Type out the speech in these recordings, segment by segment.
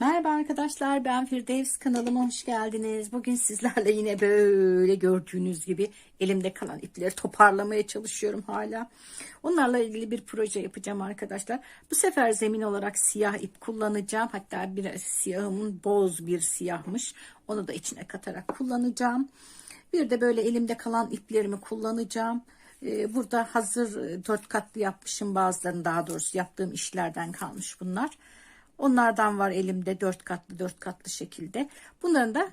Merhaba arkadaşlar ben Firdevs kanalıma hoş geldiniz. Bugün sizlerle yine böyle gördüğünüz gibi elimde kalan ipleri toparlamaya çalışıyorum hala. Onlarla ilgili bir proje yapacağım arkadaşlar. Bu sefer zemin olarak siyah ip kullanacağım. Hatta bir siyahımın boz bir siyahmış. Onu da içine katarak kullanacağım. Bir de böyle elimde kalan iplerimi kullanacağım. Ee, Burada hazır e, dört katlı yapmışım bazılarını daha doğrusu yaptığım işlerden kalmış bunlar. Onlardan var elimde dört katlı dört katlı şekilde. Bunların da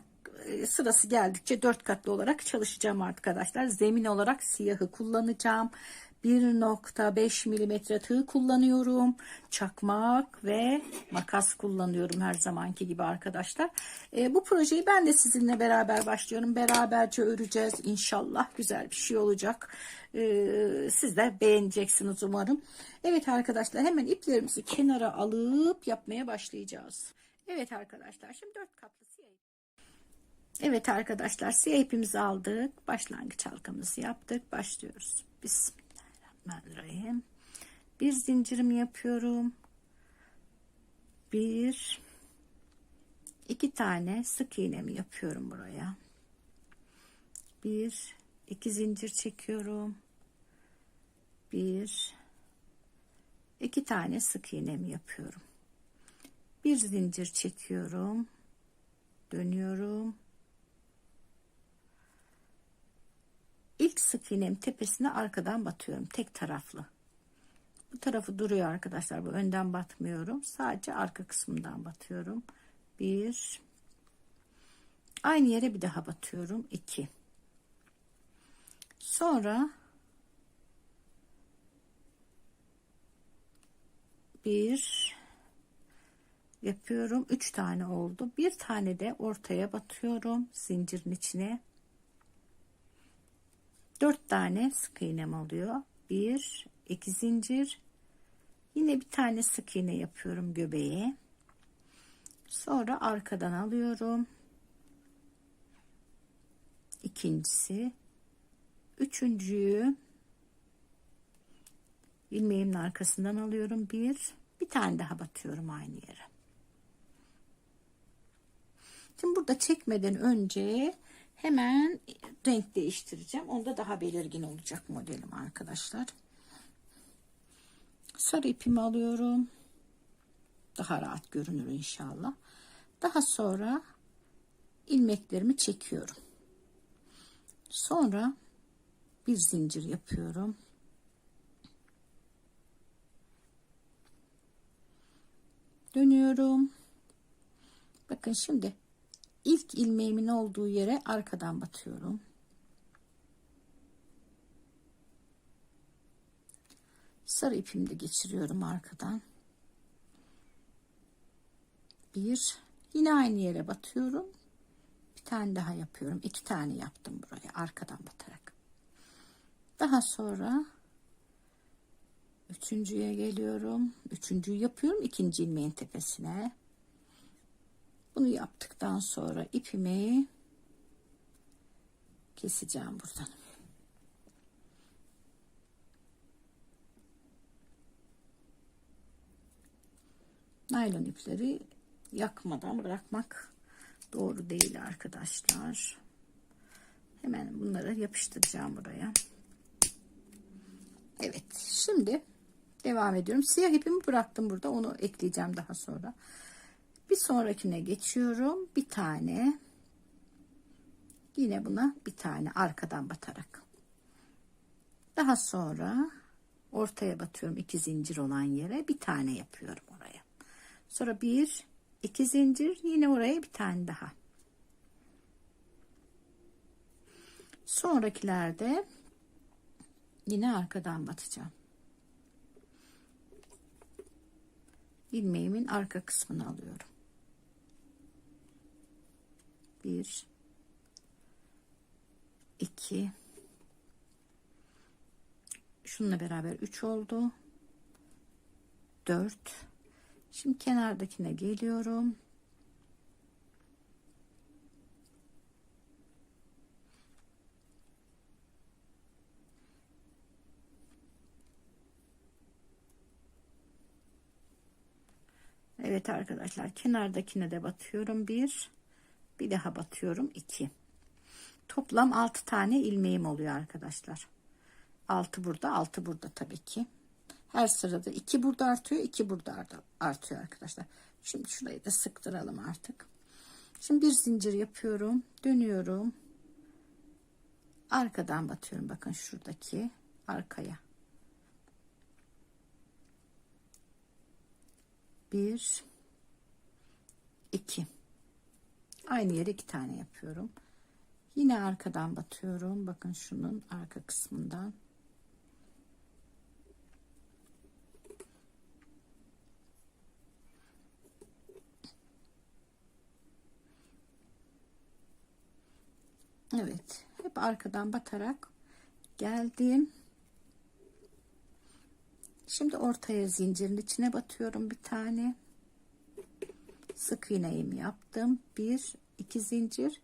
e, sırası geldikçe dört katlı olarak çalışacağım arkadaşlar. Zemin olarak siyahı kullanacağım. 1.5 milimetre tığ kullanıyorum. Çakmak ve makas kullanıyorum her zamanki gibi arkadaşlar. E, bu projeyi ben de sizinle beraber başlıyorum. Beraberce öreceğiz. İnşallah güzel bir şey olacak. E, siz de beğeneceksiniz umarım. Evet arkadaşlar hemen iplerimizi kenara alıp yapmaya başlayacağız. Evet arkadaşlar şimdi dört katlı siyah. Evet arkadaşlar siyah ipimizi aldık. Başlangıç halkamızı yaptık. Başlıyoruz. Bismillahirrahmanirrahim. Bir zincirimi yapıyorum. Bir iki tane sık iğnemi yapıyorum buraya. Bir iki zincir çekiyorum. Bir iki tane sık iğnemi yapıyorum. Bir zincir çekiyorum. Dönüyorum. İlk sık iğnem tepesine arkadan batıyorum. Tek taraflı. Bu tarafı duruyor arkadaşlar. Bu önden batmıyorum. Sadece arka kısmından batıyorum. Bir. Aynı yere bir daha batıyorum. İki. Sonra bir yapıyorum. Üç tane oldu. Bir tane de ortaya batıyorum. Zincirin içine. Dört tane sık iğnem oluyor. Bir, iki zincir. Yine bir tane sık iğne yapıyorum göbeğe. Sonra arkadan alıyorum. İkincisi. Üçüncüyü ilmeğimin arkasından alıyorum. Bir, bir tane daha batıyorum aynı yere. Şimdi burada çekmeden önce hemen renk değiştireceğim. Onda daha belirgin olacak modelim arkadaşlar. Sarı ipimi alıyorum. Daha rahat görünür inşallah. Daha sonra ilmeklerimi çekiyorum. Sonra bir zincir yapıyorum. Dönüyorum. Bakın şimdi ilk ilmeğimin olduğu yere arkadan batıyorum. Sarı ipimi de geçiriyorum arkadan. Bir, yine aynı yere batıyorum. Bir tane daha yapıyorum. İki tane yaptım buraya arkadan batarak. Daha sonra üçüncüye geliyorum. Üçüncüyü yapıyorum ikinci ilmeğin tepesine. Bunu yaptıktan sonra ipimi keseceğim buradan. Naylon ipleri yakmadan bırakmak doğru değil arkadaşlar. Hemen bunları yapıştıracağım buraya. Evet şimdi devam ediyorum. Siyah ipimi bıraktım burada. Onu ekleyeceğim daha sonra. Bir sonrakine geçiyorum. Bir tane. Yine buna bir tane arkadan batarak. Daha sonra ortaya batıyorum iki zincir olan yere bir tane yapıyorum oraya. Sonra bir iki zincir yine oraya bir tane daha. Sonrakilerde yine arkadan batacağım. ilmeğimin arka kısmını alıyorum. Bir, iki, şununla beraber üç oldu. Dört. Şimdi kenardakine geliyorum. Evet arkadaşlar kenardakine de batıyorum bir bir daha batıyorum. İki. Toplam 6 tane ilmeğim oluyor arkadaşlar. 6 burada 6 burada tabii ki. Her sırada 2 burada artıyor 2 burada artıyor arkadaşlar. Şimdi şurayı da sıktıralım artık. Şimdi bir zincir yapıyorum dönüyorum. Arkadan batıyorum bakın şuradaki arkaya. Bir iki aynı yere iki tane yapıyorum. Yine arkadan batıyorum. Bakın şunun arka kısmından Evet hep arkadan batarak geldim. Şimdi ortaya zincirin içine batıyorum bir tane. Sık iğneyimi yaptım. Bir, iki zincir.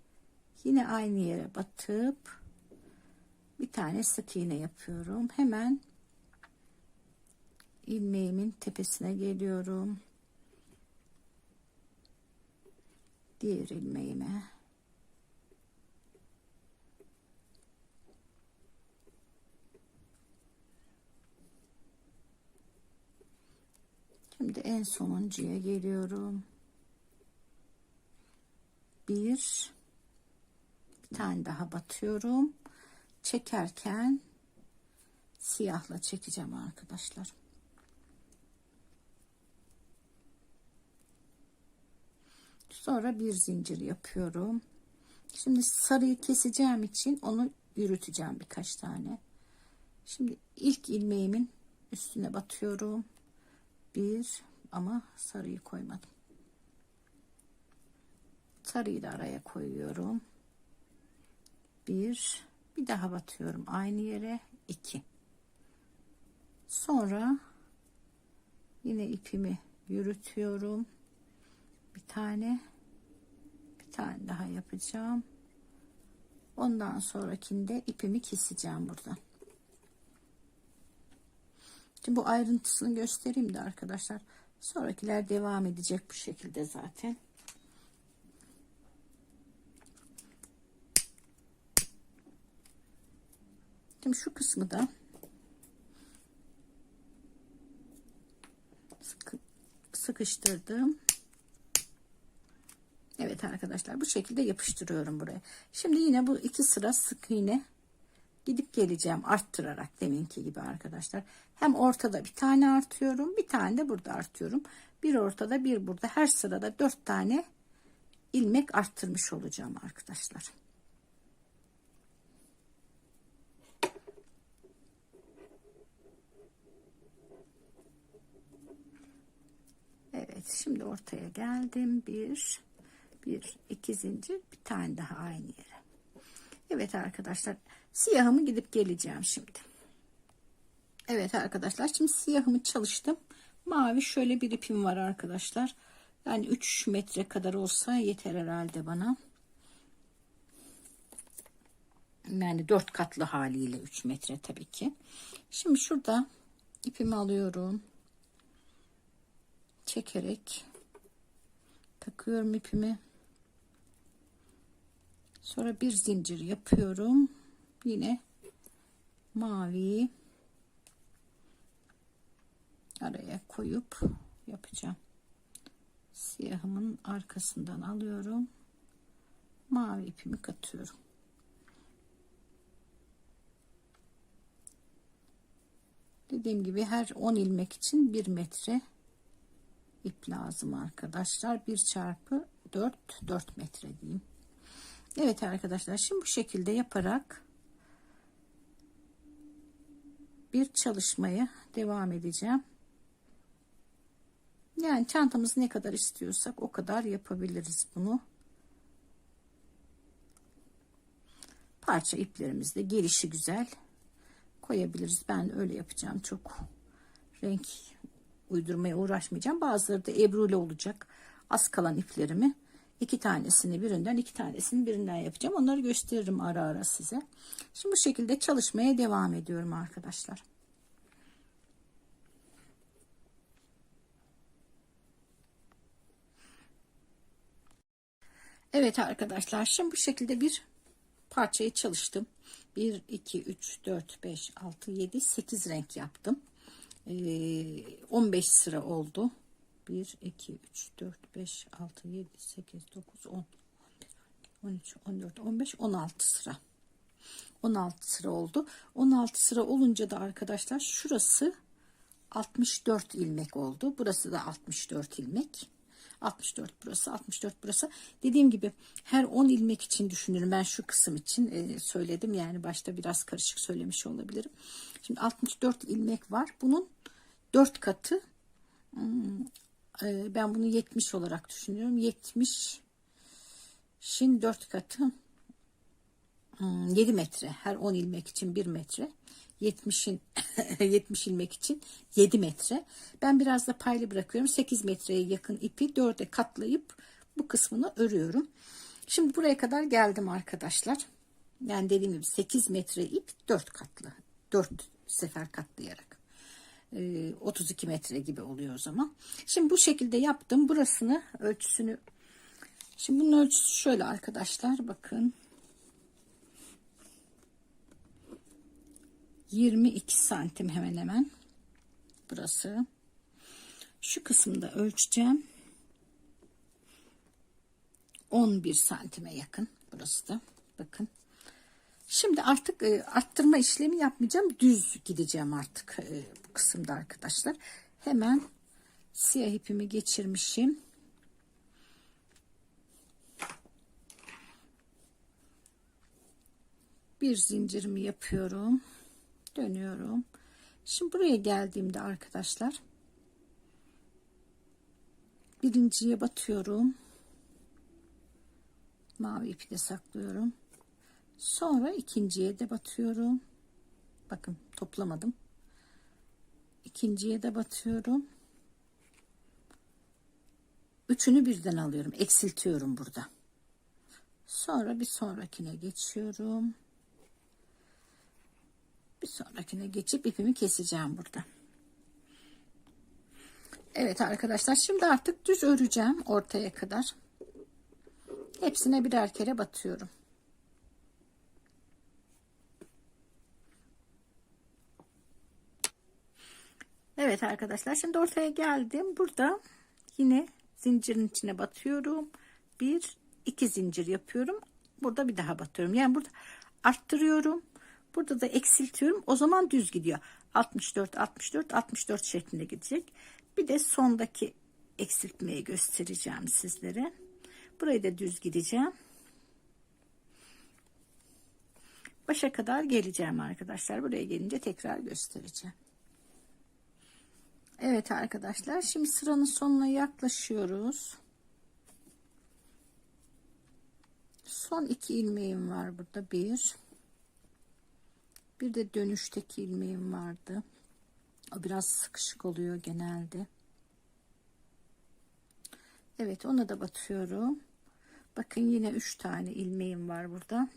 Yine aynı yere batıp bir tane sık iğne yapıyorum. Hemen ilmeğimin tepesine geliyorum. Diğer ilmeğime Şimdi en sonuncuya geliyorum. Bir, bir tane daha batıyorum. Çekerken siyahla çekeceğim arkadaşlar. Sonra bir zincir yapıyorum. Şimdi sarıyı keseceğim için onu yürüteceğim birkaç tane. Şimdi ilk ilmeğimin üstüne batıyorum bir ama sarıyı koymadım sarıyı da araya koyuyorum. Bir bir daha batıyorum aynı yere. İki. Sonra yine ipimi yürütüyorum. Bir tane bir tane daha yapacağım. Ondan sonrakinde ipimi keseceğim buradan. Şimdi bu ayrıntısını göstereyim de arkadaşlar. Sonrakiler devam edecek bu şekilde zaten. Şimdi şu kısmı da sıkı, sıkıştırdım. Evet arkadaşlar bu şekilde yapıştırıyorum buraya. Şimdi yine bu iki sıra sık iğne gidip geleceğim arttırarak deminki gibi arkadaşlar. Hem ortada bir tane artıyorum bir tane de burada artıyorum. Bir ortada bir burada her sırada dört tane ilmek arttırmış olacağım arkadaşlar. Evet şimdi ortaya geldim bir bir iki zincir bir tane daha aynı yere Evet arkadaşlar siyahımı gidip geleceğim şimdi. Evet arkadaşlar şimdi siyahımı çalıştım. Mavi şöyle bir ipim var arkadaşlar. Yani 3 metre kadar olsa yeter herhalde bana. Yani 4 katlı haliyle 3 metre tabii ki. Şimdi şurada ipimi alıyorum. Çekerek takıyorum ipimi. Sonra bir zincir yapıyorum. Yine mavi araya koyup yapacağım. Siyahımın arkasından alıyorum. Mavi ipimi katıyorum. Dediğim gibi her 10 ilmek için 1 metre ip lazım arkadaşlar. 1 çarpı 4 4 metre diyeyim. Evet arkadaşlar şimdi bu şekilde yaparak bir çalışmaya devam edeceğim. Yani çantamız ne kadar istiyorsak o kadar yapabiliriz bunu. Parça iplerimizde gelişi güzel koyabiliriz. Ben öyle yapacağım. Çok renk uydurmaya uğraşmayacağım. Bazıları da ebrule olacak. Az kalan iplerimi iki tanesini birinden iki tanesini birinden yapacağım. Onları gösteririm ara ara size. Şimdi bu şekilde çalışmaya devam ediyorum arkadaşlar. Evet arkadaşlar şimdi bu şekilde bir parçayı çalıştım. 1, 2, 3, 4, 5, 6, 7, 8 renk yaptım. Ee, 15 sıra oldu. 1, 2, 3, 4, 5, 6, 7, 8, 9, 10, 13, 14, 15, 16 sıra. 16 sıra oldu. 16 sıra olunca da arkadaşlar şurası 64 ilmek oldu. Burası da 64 ilmek. 64 burası 64 burası. Dediğim gibi her 10 ilmek için düşünürüm. Ben şu kısım için e, söyledim. Yani başta biraz karışık söylemiş olabilirim. Şimdi 64 ilmek var. Bunun 4 katı hmm, e, ben bunu 70 olarak düşünüyorum. 70 şimdi 4 katı hmm, 7 metre. Her 10 ilmek için 1 metre 70'in 70 ilmek için 7 metre. Ben biraz da paylı bırakıyorum. 8 metreye yakın ipi 4'e katlayıp bu kısmını örüyorum. Şimdi buraya kadar geldim arkadaşlar. Yani dediğim gibi 8 metre ip 4 katlı. 4 sefer katlayarak. 32 metre gibi oluyor o zaman. Şimdi bu şekilde yaptım. Burasını ölçüsünü Şimdi bunun ölçüsü şöyle arkadaşlar. Bakın 22 santim hemen hemen. Burası. Şu kısımda ölçeceğim. 11 santime yakın burası da. Bakın. Şimdi artık e, arttırma işlemi yapmayacağım. Düz gideceğim artık e, bu kısımda arkadaşlar. Hemen siyah ipimi geçirmişim. Bir zincirimi yapıyorum dönüyorum. Şimdi buraya geldiğimde arkadaşlar birinciye batıyorum. Mavi ipi de saklıyorum. Sonra ikinciye de batıyorum. Bakın toplamadım. İkinciye de batıyorum. Üçünü birden alıyorum. Eksiltiyorum burada. Sonra bir sonrakine geçiyorum bir sonrakine geçip ipimi keseceğim burada. Evet arkadaşlar şimdi artık düz öreceğim ortaya kadar. Hepsine birer kere batıyorum. Evet arkadaşlar şimdi ortaya geldim. Burada yine zincirin içine batıyorum. Bir iki zincir yapıyorum. Burada bir daha batıyorum. Yani burada arttırıyorum. Burada da eksiltiyorum. O zaman düz gidiyor. 64, 64, 64 şeklinde gidecek. Bir de sondaki eksiltmeyi göstereceğim sizlere. Burayı da düz gideceğim. Başa kadar geleceğim arkadaşlar. Buraya gelince tekrar göstereceğim. Evet arkadaşlar. Şimdi sıranın sonuna yaklaşıyoruz. Son iki ilmeğim var burada. Bir. Bir de dönüşteki ilmeğim vardı. O biraz sıkışık oluyor genelde. Evet ona da batıyorum. Bakın yine üç tane ilmeğim var burada.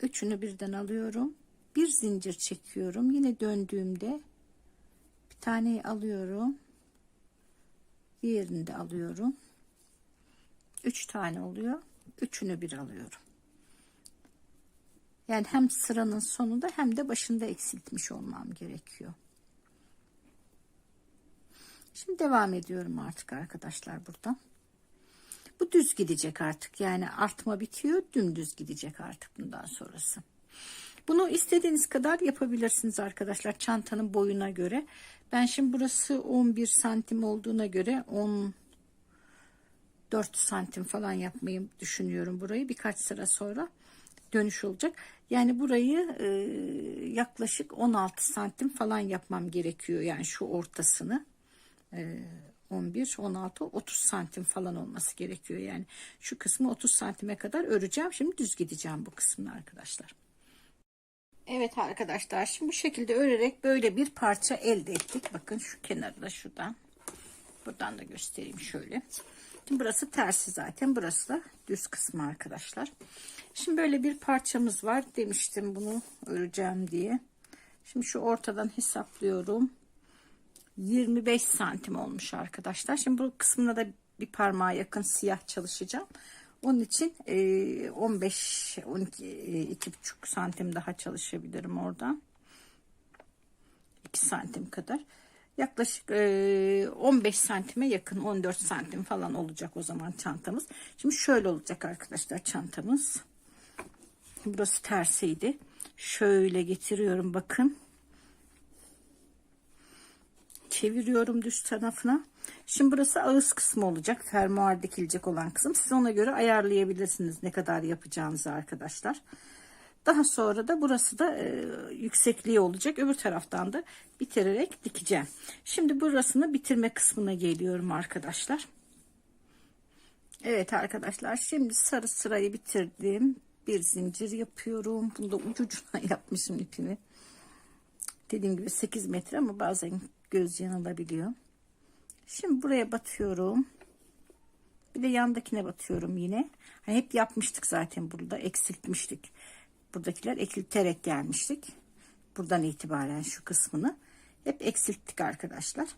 Üçünü birden alıyorum. Bir zincir çekiyorum. Yine döndüğümde bir taneyi alıyorum. Diğerini de alıyorum. Üç tane oluyor. Üçünü bir alıyorum. Yani hem sıranın sonunda hem de başında eksiltmiş olmam gerekiyor. Şimdi devam ediyorum artık arkadaşlar burada. Bu düz gidecek artık. Yani artma bitiyor. Dümdüz gidecek artık bundan sonrası. Bunu istediğiniz kadar yapabilirsiniz arkadaşlar. Çantanın boyuna göre. Ben şimdi burası 11 santim olduğuna göre 14 santim falan yapmayı düşünüyorum burayı. Birkaç sıra sonra dönüş olacak. Yani burayı e, yaklaşık 16 santim falan yapmam gerekiyor. Yani şu ortasını e, 11, 16, 30 santim falan olması gerekiyor. Yani şu kısmı 30 santime kadar öreceğim. Şimdi düz gideceğim bu kısmını arkadaşlar. Evet arkadaşlar şimdi bu şekilde örerek böyle bir parça elde ettik. Bakın şu kenarı da şuradan. Buradan da göstereyim şöyle. Şimdi burası tersi zaten. Burası da düz kısmı arkadaşlar. Şimdi böyle bir parçamız var. Demiştim bunu öreceğim diye. Şimdi şu ortadan hesaplıyorum. 25 santim olmuş arkadaşlar. Şimdi bu kısmına da bir parmağa yakın siyah çalışacağım. Onun için e, 15 12 e, iki buçuk santim daha çalışabilirim oradan. 2 santim kadar. Yaklaşık e, 15 santime yakın 14 santim falan olacak o zaman çantamız. Şimdi şöyle olacak arkadaşlar çantamız. Burası tersiydi. Şöyle getiriyorum bakın. Çeviriyorum düz tarafına. Şimdi burası ağız kısmı olacak. Fermuar dikilecek olan kısım. Siz ona göre ayarlayabilirsiniz ne kadar yapacağınızı arkadaşlar. Daha sonra da burası da e, yüksekliği olacak. Öbür taraftan da bitirerek dikeceğim. Şimdi burasını bitirme kısmına geliyorum arkadaşlar. Evet arkadaşlar şimdi sarı sırayı bitirdim. Bir zincir yapıyorum. Bunu da ucucuna yapmışım ipimi. Dediğim gibi 8 metre ama bazen göz yanılabiliyor. Şimdi buraya batıyorum. Bir de yandakine batıyorum yine. Hani hep yapmıştık zaten burada eksiltmiştik. Buradakiler ekilterek gelmiştik. Buradan itibaren şu kısmını hep eksilttik arkadaşlar.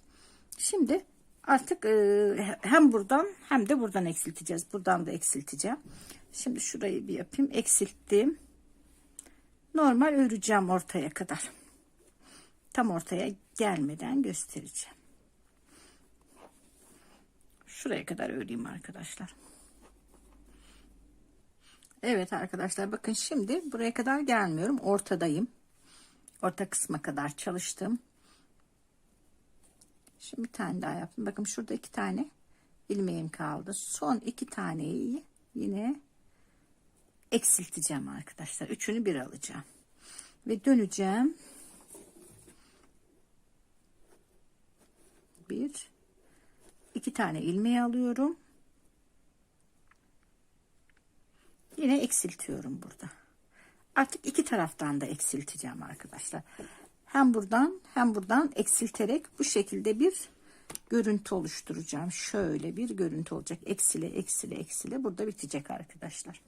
Şimdi artık e, hem buradan hem de buradan eksilteceğiz. Buradan da eksilteceğim. Şimdi şurayı bir yapayım. Eksilttim. Normal öreceğim ortaya kadar. Tam ortaya gelmeden göstereceğim. Şuraya kadar öreyim arkadaşlar. Evet arkadaşlar bakın şimdi buraya kadar gelmiyorum. Ortadayım. Orta kısma kadar çalıştım. Şimdi bir tane daha yaptım. Bakın şurada iki tane ilmeğim kaldı. Son iki taneyi yine eksilteceğim arkadaşlar. Üçünü bir alacağım. Ve döneceğim. Bir, iki tane ilmeği alıyorum. Yine eksiltiyorum burada. Artık iki taraftan da eksilteceğim arkadaşlar. Hem buradan hem buradan eksilterek bu şekilde bir görüntü oluşturacağım. Şöyle bir görüntü olacak. Eksile eksile eksile burada bitecek arkadaşlar.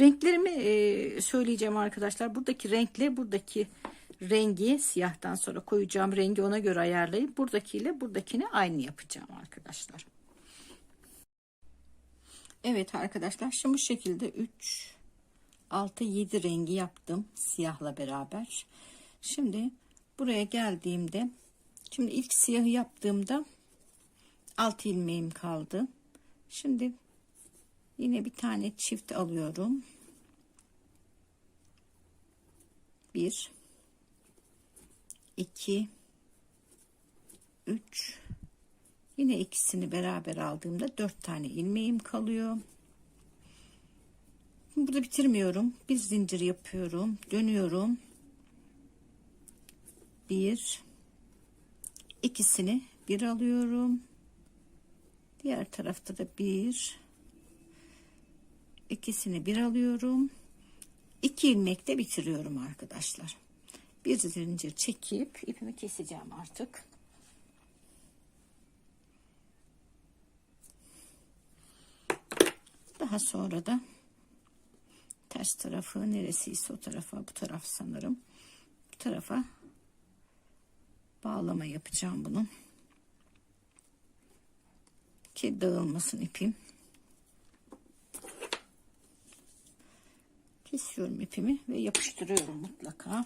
Renklerimi e, söyleyeceğim arkadaşlar. Buradaki renkle buradaki rengi siyahtan sonra koyacağım rengi ona göre ayarlayıp buradakiyle buradakini aynı yapacağım arkadaşlar. Evet arkadaşlar şimdi bu şekilde 3 6 7 rengi yaptım siyahla beraber. Şimdi buraya geldiğimde şimdi ilk siyahı yaptığımda 6 ilmeğim kaldı. Şimdi yine bir tane çift alıyorum. 1 2 3 Yine ikisini beraber aldığımda dört tane ilmeğim kalıyor. Burada bitirmiyorum. Bir zincir yapıyorum. Dönüyorum. Bir. ikisini bir alıyorum. Diğer tarafta da bir. ikisini bir alıyorum. İki ilmekte bitiriyorum arkadaşlar. Bir zincir çekip ipimi keseceğim artık. Daha sonra da ters tarafı neresiyse o tarafa bu taraf sanırım. Bu tarafa bağlama yapacağım bunu. Ki dağılmasın ipim. Kesiyorum ipimi ve yapıştırıyorum mutlaka.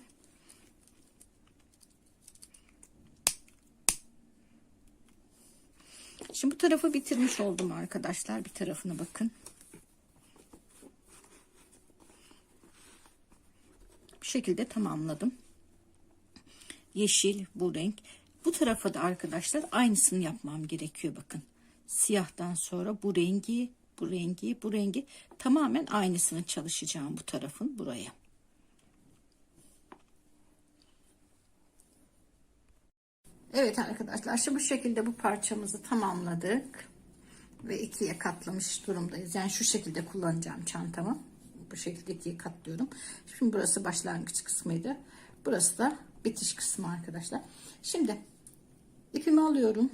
Şimdi bu tarafı bitirmiş oldum arkadaşlar. Bir tarafına bakın. Şekilde tamamladım. Yeşil bu renk. Bu tarafa da arkadaşlar aynısını yapmam gerekiyor bakın. Siyahtan sonra bu rengi, bu rengi, bu rengi tamamen aynısını çalışacağım bu tarafın buraya. Evet arkadaşlar şimdi bu şekilde bu parçamızı tamamladık ve ikiye katlamış durumdayız. Yani şu şekilde kullanacağım çantamı bu şekilde ikiye katlıyorum. Şimdi burası başlangıç kısmıydı. Burası da bitiş kısmı arkadaşlar. Şimdi ipimi alıyorum.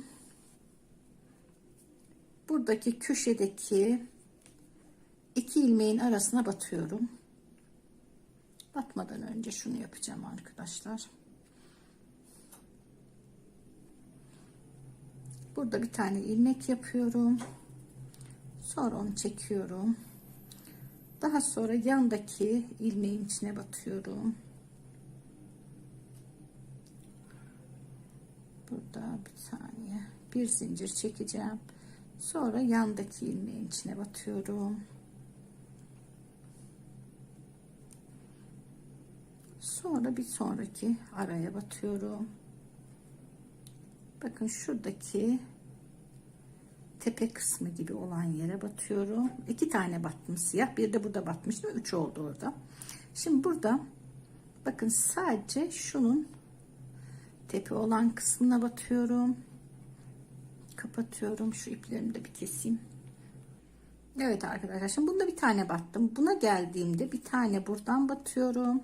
Buradaki köşedeki iki ilmeğin arasına batıyorum. Batmadan önce şunu yapacağım arkadaşlar. Burada bir tane ilmek yapıyorum. Sonra onu çekiyorum. Daha sonra yandaki ilmeğin içine batıyorum. Burada bir saniye. Bir zincir çekeceğim. Sonra yandaki ilmeğin içine batıyorum. Sonra bir sonraki araya batıyorum. Bakın şuradaki tepe kısmı gibi olan yere batıyorum. İki tane battım siyah. Bir de burada batmıştım. Üç oldu orada. Şimdi burada bakın sadece şunun tepe olan kısmına batıyorum. Kapatıyorum. Şu iplerimi de bir keseyim. Evet arkadaşlar. Şimdi bunda bir tane battım. Buna geldiğimde bir tane buradan batıyorum.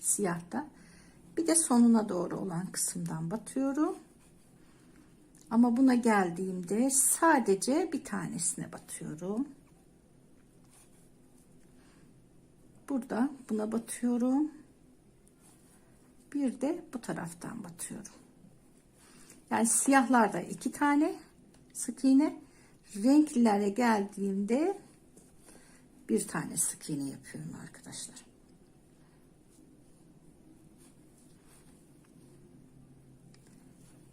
Siyahta. Bir de sonuna doğru olan kısımdan batıyorum. Ama buna geldiğimde sadece bir tanesine batıyorum. Burada buna batıyorum. Bir de bu taraftan batıyorum. Yani siyahlarda iki tane sık iğne, renklilere geldiğimde bir tane sık iğne yapıyorum arkadaşlar.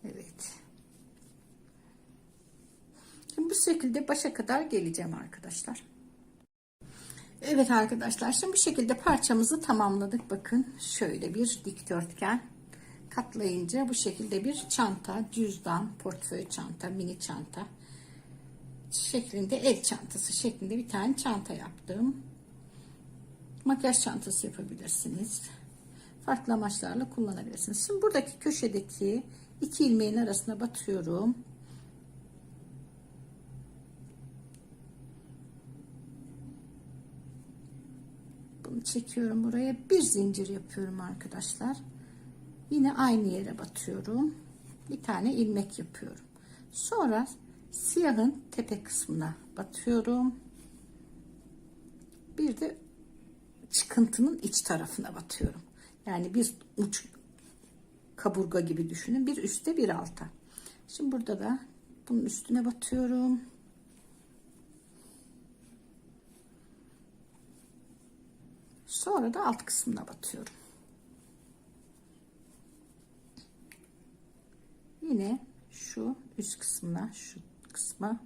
Evet. Şimdi bu şekilde başa kadar geleceğim arkadaşlar. Evet arkadaşlar şimdi bu şekilde parçamızı tamamladık. Bakın şöyle bir dikdörtgen katlayınca bu şekilde bir çanta, cüzdan, portföy çanta, mini çanta şeklinde el çantası şeklinde bir tane çanta yaptım. Makyaj çantası yapabilirsiniz. Farklı amaçlarla kullanabilirsiniz. Şimdi buradaki köşedeki iki ilmeğin arasına batıyorum. Bunu çekiyorum buraya. Bir zincir yapıyorum arkadaşlar. Yine aynı yere batıyorum. Bir tane ilmek yapıyorum. Sonra siyahın tepe kısmına batıyorum. Bir de çıkıntının iç tarafına batıyorum. Yani bir uç kaburga gibi düşünün. Bir üstte bir alta. Şimdi burada da bunun üstüne batıyorum. Sonra da alt kısmına batıyorum. Yine şu üst kısmına şu kısma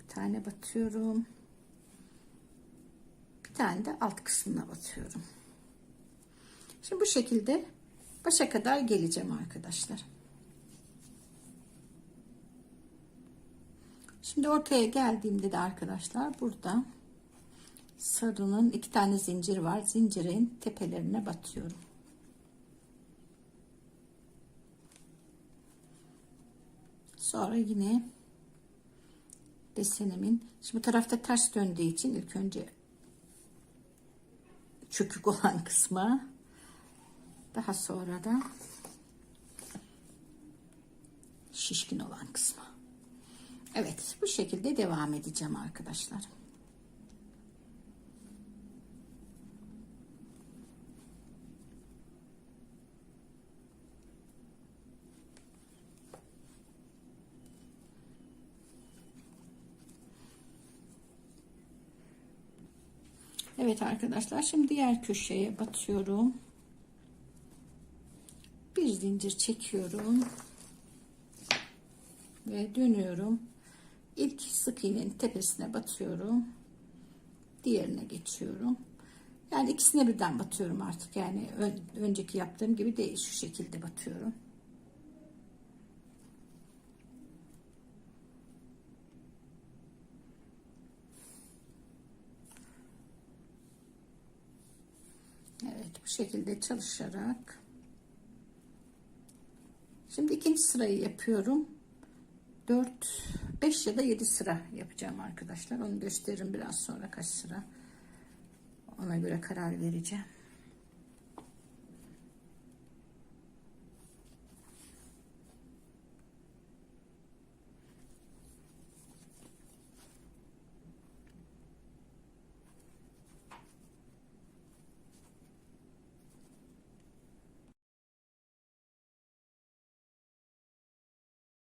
bir tane batıyorum. Bir tane de alt kısmına batıyorum. Şimdi bu şekilde başa kadar geleceğim arkadaşlar. Şimdi ortaya geldiğimde de arkadaşlar burada sarının iki tane zincir var. Zincirin tepelerine batıyorum. Sonra yine desenimin şimdi bu tarafta ters döndüğü için ilk önce çökük olan kısmı daha sonra da şişkin olan kısmı. Evet bu şekilde devam edeceğim arkadaşlar. Evet arkadaşlar şimdi diğer köşeye batıyorum. Bir zincir çekiyorum. Ve dönüyorum. İlk sık iğnenin tepesine batıyorum. Diğerine geçiyorum. Yani ikisine birden batıyorum artık. Yani önceki yaptığım gibi değil. Şu şekilde batıyorum. Evet bu şekilde çalışarak. Şimdi ikinci sırayı yapıyorum. 4 5 ya da 7 sıra yapacağım arkadaşlar. Onu gösteririm biraz sonra kaç sıra. Ona göre karar vereceğim